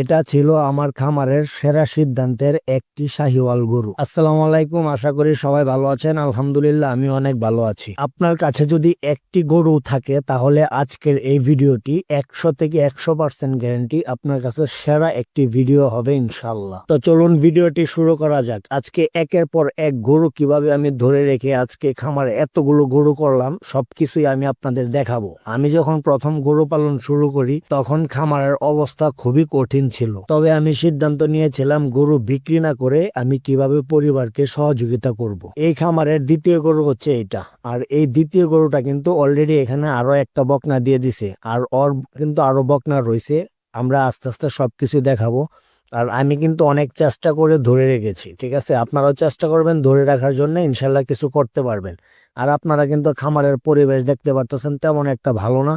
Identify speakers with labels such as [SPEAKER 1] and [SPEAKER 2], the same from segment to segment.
[SPEAKER 1] এটা ছিল আমার খামারের সেরা সিদ্ধান্তের একটি শাহিওয়াল গরু। আসসালামু আলাইকুম, আশা করি সবাই ভালো আছেন। আলহামদুলিল্লাহ আমি অনেক ভালো আছি। আপনার কাছে যদি একটি গরু থাকে, তাহলে আজকের এই ভিডিওটি একশো থেকে একশো পার্সেন্ট গ্যারান্টি আপনার কাছে সেরা একটি ভিডিও হবে ইনশাল্লাহ তো চলুন ভিডিওটি শুরু করা যাক। আজকে একের পর এক গরু কীভাবে আমি ধরে রেখে আজকে খামারে এতগুলো গরু করলাম, সবকিছুই আমি আপনাদের দেখাবো। আমি যখন প্রথম গরু পালন শুরু করি, তখন খামারের অবস্থা খুবই কঠিন ছিল। তবে আমি সিদ্ধান্ত নিয়েছিলাম গরু বিক্রি না করে আমি কীভাবে পরিবারকে সহযোগিতা করব। এই খামারের দ্বিতীয় গরু হচ্ছে এটা। আর এই দ্বিতীয় গরুটা কিন্তু অলরেডি এখানে আরও একটা বকনা দিয়ে দিছে। আর ওর কিন্তু আরও বকনা রয়েছে। আমরা আস্তে আস্তে সবকিছু দেখাবো। আর আমি কিন্তু অনেক চেষ্টা করে ধরে রেখেছি, ঠিক আছে? আপনারাও চেষ্টা করবেন ধরে রাখার জন্য ইনশাল্লাহ কিছু করতে পারবেন। আর আপনারা কিন্তু খামারের পরিবেশ দেখতে পারতেছেন, তেমন একটা ভালো না।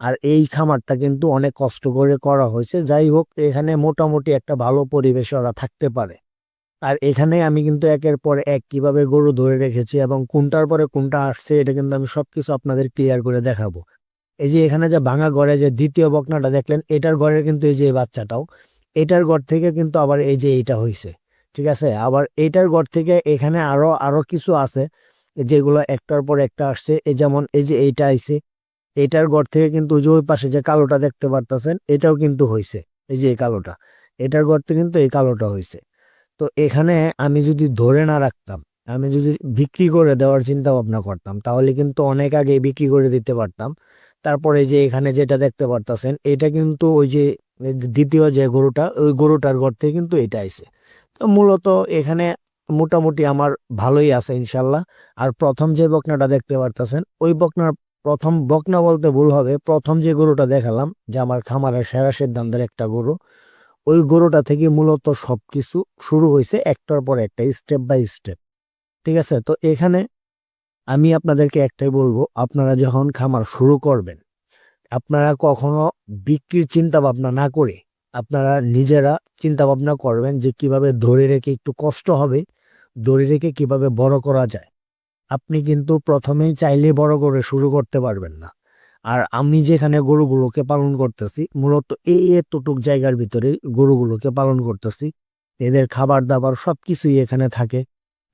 [SPEAKER 1] আর এই খামারটা কিন্তু অনেক কষ্ট করে করা হয়েছে। যাই হোক, এখানে মোটামুটি একটা ভালো পরিবেশ ওরা থাকতে পারে। আর এখানে আমি কিন্তু একের পর এক কীভাবে গরু ধরে রেখেছি এবং কোনটার পরে কোনটা আসছে, এটা কিন্তু আমি সবকিছু আপনাদের ক্লিয়ার করে দেখাবো। এই যে এখানে যে ভাঙা ঘরে যে দ্বিতীয় বকনাটা দেখলেন, এটার ঘরের কিন্তু এই যে বাচ্চাটাও, এটার ঘর থেকে কিন্তু আবার এই যে এইটা হয়েছে ঠিক আছে? আবার এইটার ঘর থেকে এখানে আরও আরও কিছু আছে, যেগুলো একটার পর একটা আসছে। এই যেমন, এই যে এইটা আইছে এটার ঘর থেকে কিন্তু যে ওই পাশে যে কালোটা দেখতে পারতেছেন, এটাও কিন্তু হয়েছে এই যে এই কালোটা, এটার থেকে কিন্তু এই কালোটা হয়েছে তো এখানে আমি যদি ধরে না রাখতাম, আমি যদি বিক্রি করে দেওয়ার চিন্তা ভাবনা করতাম, তাহলে কিন্তু অনেক আগে বিক্রি করে দিতে পারতাম। তারপরে যে এখানে যেটা দেখতে পারতাছেন, এটা কিন্তু ওই যে দ্বিতীয় যে গরুটা, ওই গরুটার ঘর থেকে কিন্তু এটা আইছে। তো মূলত এখানে মোটামুটি আমার ভালোই আছে ইনশাল্লাহ। আর প্রথম যে বকনাটা দেখতে পারতাছেন, ওই বকনার প্রথম বকনা বলতে ভুল হবে। প্রথম যে গরুটা দেখালাম, যে আমার খামারের সেরা সিদ্ধান্তের একটা গরু, ওই গরুটা থেকে মূলত সব কিছু শুরু হয়েছে একটার পর একটা স্টেপ বাই স্টেপ ঠিক আছে? তো এখানে আমি আপনাদেরকে একটাই বলব, আপনারা যখন খামার শুরু করবেন, আপনারা কখনো বিক্রির চিন্তা ভাবনা না করে আপনারা নিজেরা চিন্তা ভাবনা করবেন যে কীভাবে ধরে রেখে একটু কষ্ট হবে, ধরে রেখে কীভাবে বড় করা যায়। আপনি কিন্তু প্রথমেই চাইলে বড় করে শুরু করতে পারবেন না। আর আমি যেখানে গরুগুলোকে পালন করতেছি, মূলত এই এতটুক জায়গার ভিতরে গরুগুলোকে পালন করতেছি। এদের খাবার দাবার সব কিছুই এখানে থাকে।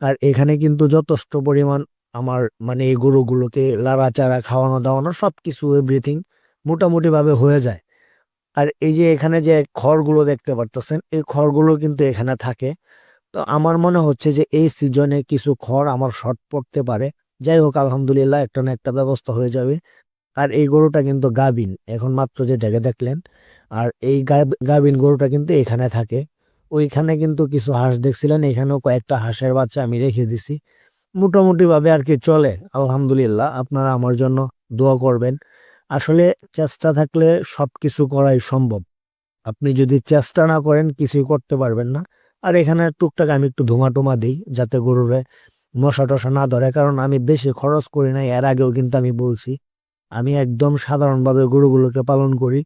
[SPEAKER 1] আর এখানে কিন্তু যথেষ্ট পরিমাণ আমার মানে এই গরুগুলোকে লাড়াচাড়া খাওয়ানো দাওয়ানো সব কিছু এভরিথিং মোটামুটিভাবে হয়ে যায়। আর এই যে এখানে যে খড়গুলো দেখতে পারতেছেন, এই খড়গুলো কিন্তু এখানে থাকে। তো আমার মনে হচ্ছে যে এই সিজনে কিছু খড় আমার শর্ট পড়তে পারে। যাই হোক, আলহামদুলিল্লাহ একটা না একটা ব্যবস্থা হয়ে যাবে। আর এই গরুটা কিন্তু গাবিন এখন মাত্র যেটাকে দেখলেন, আর এই গাবিন গরুটা কিন্তু এখানে থাকে। ওইখানে কিন্তু কিছু হাঁস দেখছিলেন, এখানেও কয়েকটা হাঁসের বাচ্চা আমি রেখে দিছি। মোটামুটিভাবে আর কি চলে, আলহামদুলিল্লাহ। আপনারা আমার জন্য দোয়া করবেন। আসলে চেষ্টা থাকলে সব কিছু করাই সম্ভব। আপনি যদি চেষ্টা না করেন, কিছুই করতে পারবেন না। আর এখানে টুকটাক আমি একটু ধুমা টুমা দিই যাতে গরুরে মশা টশা না ধরে, কারণ আমি বেশি খরচ করি না এর আগেও কিন্তু আমি বলছি। আমি একদম সাধারণভাবে গরুগুলোকে পালন করি,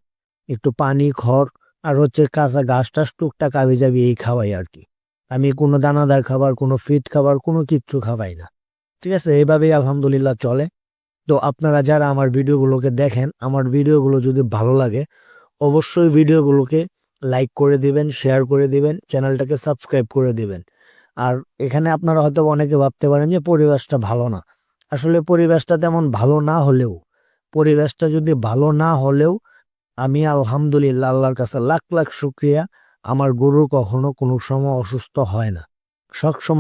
[SPEAKER 1] একটু পানি, খড় আর হচ্ছে কাঁচা ঘাস টাস টুকটাক আবি যাবি এই খাওয়াই আর কি। আমি কোনো দানাদার খাবার, কোনো ফিট খাবার, কোনো কিচ্ছু খাওয়াই না। ঠিক আছে এইভাবেই আলহামদুলিল্লাহ চলে। তো আপনারা যারা আমার ভিডিওগুলোকে দেখেন, আমার ভিডিওগুলো যদি ভালো লাগে, অবশ্যই ভিডিওগুলোকে লাইক করে দিবেন শেয়ার করে দিবেন চ্যানেলটাকে সাবস্ক্রাইব করে দিবেন। আর এখানে আপনারা হয়তো অনেকে ভাবতে পারেন যে পরিবেশটা ভালো না। আসলে পরিবেশটা তেমন ভালো না হলেও, পরিবেশটা যদি ভালো না হলেও, আমি আলহামদুলিল্লাহ আল্লাহর কাছে লাখ লাখ শুক্রিয়া। আমার গরু কখনো কোনো সময় অসুস্থ হয় না। সব সময়